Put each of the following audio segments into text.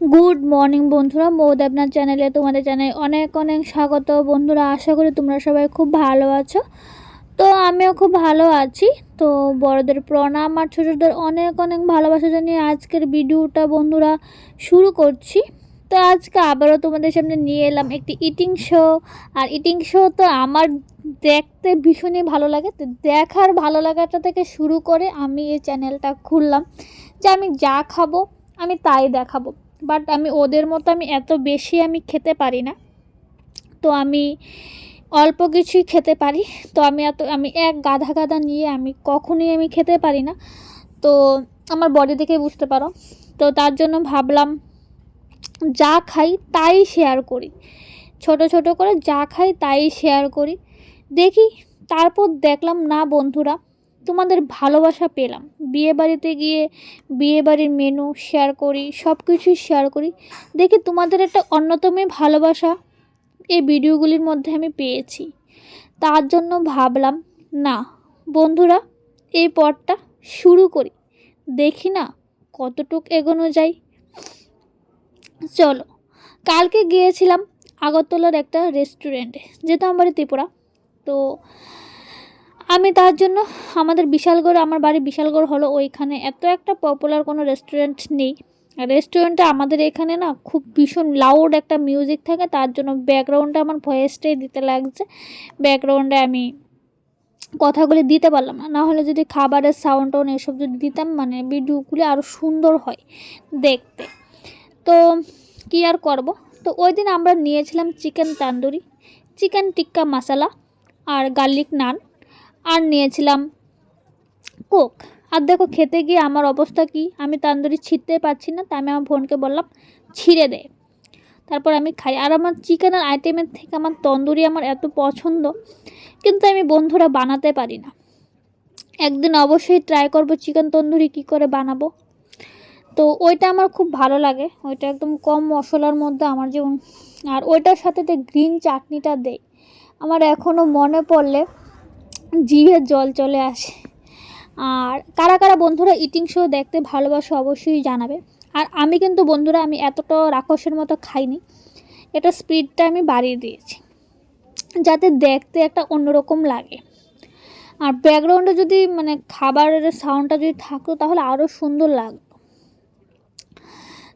Good morning বন্ধুরা, মৌদ আপনার চ্যানেলে তোমাদের চ্যানেলে অনেক অনেক স্বাগত। বন্ধুরা, আশা করি তোমরা সবাই খুব ভালো আছো। তো আমিও খুব ভালো আছি। তো বড়দের প্রণাম আর ছোটোদের অনেক অনেক ভালোবাসা জানিয়ে আজকের ভিডিওটা বন্ধুরা শুরু করছি। তো আজকে আবারও তোমাদের সামনে নিয়ে এলাম একটি ইটিং শো আর ইটিং শো তো আমার দেখতে ভীষণই ভালো লাগে। তো দেখার ভালো লাগাটা থেকে শুরু করে আমি এই চ্যানেলটা খুললাম যে আমি যা খাব, আমি তাই দেখাবো। বাট আমি ওদের মতো আমি এত বেশি আমি খেতে পারি না। তো আমি অল্প কিছুই খেতে পারি। তো আমি এত, আমি এক গাধা গাধা নিয়ে আমি কখনোই আমি খেতে পারি না। তো আমার বডি দেখে বুঝতে পারো। তো তার জন্য ভাবলাম যা খাই তাই শেয়ার করি। ছোট ছোট করে যা খাই তাই শেয়ার করি। দেখি, তারপর দেখলাম না বন্ধুরা তোমাদের ভালোবাসা পেলাম। বিয়ে বাড়িতে গিয়ে বিয়ে বাড়ির মেনু শেয়ার করি সব কিছুই শেয়ার করি। দেখি তোমাদের একটা অন্যতমই ভালোবাসা এই ভিডিওগুলির মধ্যে আমি পেয়েছি। তার জন্য ভাবলাম, না, বন্ধুরা, এই পথটা শুরু করি। দেখি না কতটুক এগোনো যায়। চলো, কালকে গিয়েছিলাম আগরতলার একটা রেস্টুরেন্টে যেহেতু আমার ত্রিপুরা, তো আমি তার জন্য আমাদের বিশালগড়, আমার বাড়ি বিশালগড় হলো ওইখানে। এত একটা পপুলার কোনো রেস্টুরেন্ট নেই। রেস্টুরেন্টে আমাদের এখানে না খুব ভীষণ লাউড একটা মিউজিক থাকে, তার জন্য ব্যাকগ্রাউন্ডে আমার ভয়েসটাই দিতে লাগছে। ব্যাকগ্রাউন্ডে আমি কথাগুলি দিতে পারলাম না। হলে যদি খাবারের সাউন্ড টাউন এসব যদি দিতাম মানে ভিডিওগুলি আরও সুন্দর হয় দেখতে। তো কী আর করব? তো ওই দিন আমরা নিয়েছিলাম চিকেন তান্দুরি চিকেন টিক্কা মশলা আর গার্লিক নান আর নিয়েছিলাম। কোক, আর দেখো খেতে গিয়ে আমার অবস্থা কি? আমি তান্দুরি ছিঁড়তে পারছি না, তাই আমি আমার বোনকে বললাম, ছিঁড়ে দে। তারপর আমি খাই। আর আমার চিকেনের আইটেমের থেকে আমার তন্দুরি আমার এত পছন্দ, কিন্তু আমি বন্ধুরা বানাতে পারি না। একদিন অবশ্যই ট্রাই করব চিকেন তন্দুরি কি করে বানাবো। তো ওইটা আমার খুব ভালো লাগে। ওইটা একদম কম মশলার মধ্যে আমার যেমন, আর ওইটার সাথে যে গ্রিন চাটনিটা দেয় আমার এখনও মনে পড়লে জিভের জল চলে আসে। আর কারা কারা বন্ধুরা ইটিং শো দেখতে ভালোবাসো অবশ্যই জানাবে। আর আমি কিন্তু বন্ধুরা, আমি এতটা রাক্ষসের মতো খাইনি। এটা স্পিডটা আমি বাড়িয়ে দিয়েছি। যাতে দেখতে একটা অন্যরকম লাগে। আর ব্যাকগ্রাউন্ডে যদি মানে খাবারের সাউন্ডটা যদি থাকতো, তাহলে আরও সুন্দর লাগতো।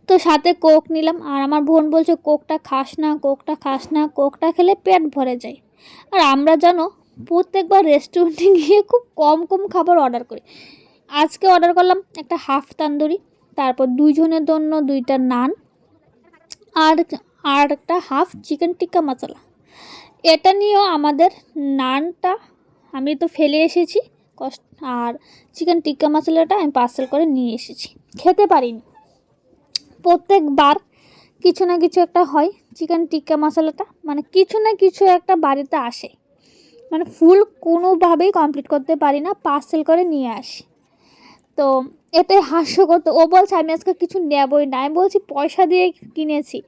তো সাথে কোক নিলাম। আর আমার বোন বলছে কোকটা খাস না কোকটা খাস না কোকটা খেলে পেট ভরে যায়। আর আমরা জানো প্রত্যেকবার রেস্টুরেন্টে গিয়ে খুব কম কম খাবার অর্ডার করি। আজকে অর্ডার করলাম একটা হাফ তান্দুরি, তারপর দুইজনের জন্য দুইটা নান, আর আর একটা হাফ চিকেন টিক্কা মশলা এটা নিয়েও আমাদের নানটা, আমি তো ফেলে এসেছি কষ্ট আর চিকেন টিক্কা মশলাটা আমি পার্সেল করে নিয়ে এসেছি। খেতে পারিনি। প্রত্যেকবার কিছু না কিছু একটা হয় চিকেন টিক্কা মশলাটা মানে কিছু না কিছু একটা বাড়িতে আসে। মানে ফুল কোনোভাবেই কমপ্লিট করতে পারি না পার্সেল করে নিয়ে আসি। তো এটাই হাস্যকর তো ও বলছে, আমি আজকে কিছু নেবই না, আমি বলছি, পয়সা দিয়ে কিনেছি।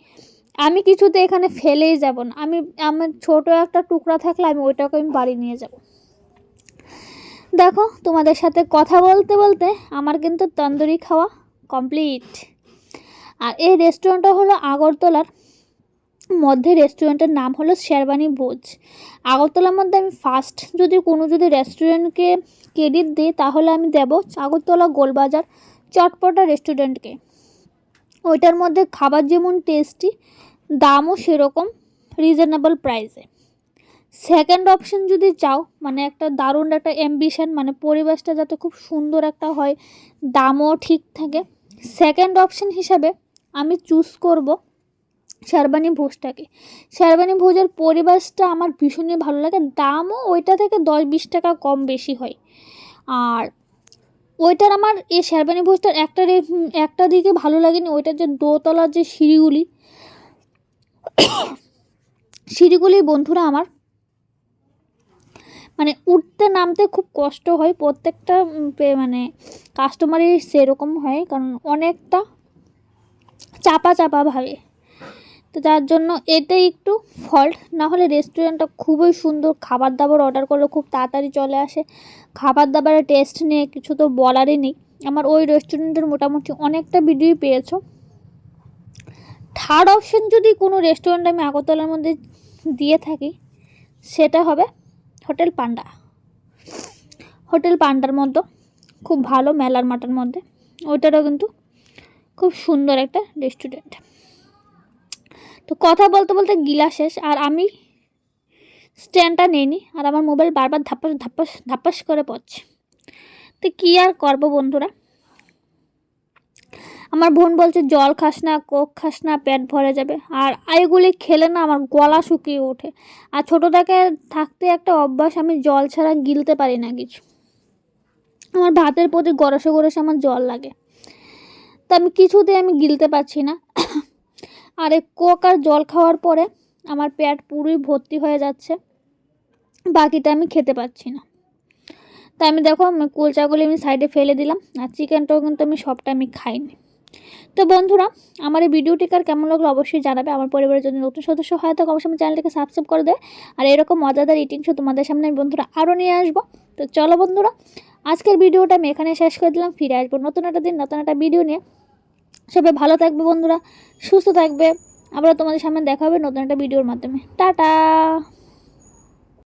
আমি কিছুতে এখানে ফেলেই যাব না। আমি, আমার ছোট একটা টুকরা থাকলে আমি ওইটাকে আমি বাড়ি নিয়ে যাব। দেখো, তোমাদের সাথে কথা বলতে বলতে আমার কিন্তু তন্দুরি খাওয়া কমপ্লিট আর এই রেস্টুরেন্টটা হলো আগরতলার মধ্যে রেস্টুরেন্টের নাম হলো শেরবানি ভোজ। আগরতলার মধ্যে আমি ফার্স্ট যদি কোনো যদি রেস্টুরেন্টকে ক্রেডিট দিই, তাহলে আমি দেব আগরতলা গোলবাজার চটপটা রেস্টুরেন্টকে ওইটার মধ্যে খাবার যেমন টেস্টি দামও সেরকম রিজনেবল প্রাইসে সেকেন্ড অপশন যদি চাও মানে একটা দারুণ একটা অ্যাম্বিশন মানে পরিবেশটা যাতে খুব সুন্দর একটা হয়, দামও ঠিক থাকে। সেকেন্ড অপশন হিসাবে আমি চুজ করব শেরবানি ভোজটাকে। শেরবানি ভোজের পরিবেশটা আমার ভীষণই ভালো লাগে। দামও ওইটা থেকে দশ বিশ টাকা কম বেশি হয়। আর ওইটার আমার এই শেরবানি ভোজটার একটা একটা দিকে ভালো লাগেনি। ওইটার যে দোতলার যে সিঁড়িগুলি সিঁড়িগুলি বন্ধুরা আমার মানে উঠতে নামতে খুব কষ্ট হয়। প্রত্যেকটা মানে কাস্টমারই সেরকম হয়। কারণ অনেকটা চাপা চাপা ভাবে। তো যার জন্য এটাই একটু ফল্ট না হলে রেস্টুরেন্টটা খুবই সুন্দর, খাবার দাবার অর্ডার করলে খুব তাড়াতাড়ি চলে আসে। খাবার দাবারের টেস্ট নিয়ে কিছু তো বলারই নেই। আমার ওই রেস্টুরেন্টের মোটামুটি অনেকটা ভিডিওই পেয়েছ। থার্ড অপশন যদি কোনো রেস্টুরেন্ট আমি আগরতলার মধ্যে দিয়ে থাকি, সেটা হবে হোটেল পান্ডা হোটেল পান্ডার মধ্যে, খুব ভালো মেলার মাঠের মধ্যে। ওইটারও কিন্তু খুব সুন্দর একটা রেস্টুরেন্ট তো কথা বলতে বলতে গিলা শেষ, আর আমি স্ট্যান্ডটা নিইনি, আর আমার মোবাইল বারবার ধাপ্পাস ধাপ্পাস ধাপ্পাস করে পড়ছে। তো কী আর করব বন্ধুরা? আমার বোন বলছে, জল খাস না, কোক খাস না, পেট ভরে যাবে। আর এগুলি খেলে না আমার গলা শুকিয়ে ওঠে। আর ছোটো থেকে থাকতে একটা অভ্যাস, আমি জল ছাড়া গিলতে পারি না কিছু। আমার ভাতের প্রতি গরসে গরসে আমার জল লাগে। তা আমি কিছুতেই আমি গিলতে পারছি না। আর আর জল খাওয়ার পরে আমার পেট পুরোই ভর্তি হয়ে যাচ্ছে। বাকিটা আমি খেতে পারছি না। তাই আমি দেখো, আমি কুলচাগুলি আমি সাইডে ফেলে দিলাম আর চিকেনটাও কিন্তু আমি সবটা আমি খাইনি। তো বন্ধুরা, আমার এই ভিডিওটি কার কেমন লাগল অবশ্যই জানাবে। আমার পরিবারের যদি নতুন সদস্য হয় তাহলে অবশ্যই আমার চ্যানেলটিকে সাবস্ক্রাইব করে দেয় আর এরকম মজাদার ইটিং শো তোমাদের সামনে আমি বন্ধুরা আরও নিয়ে আসব। তো চলো বন্ধুরা, আজকের ভিডিওটা আমি এখানে শেষ করে দিলাম। ফিরে আসব নতুন একটা দিন, নতুন একটা ভিডিও নিয়ে। সবাই ভালো থাকবে বন্ধুরা, সুস্থ থাকবে। আবার তোমাদের সামনে দেখা হবে নতুন একটা ভিডিওর মাধ্যমে। টাটা!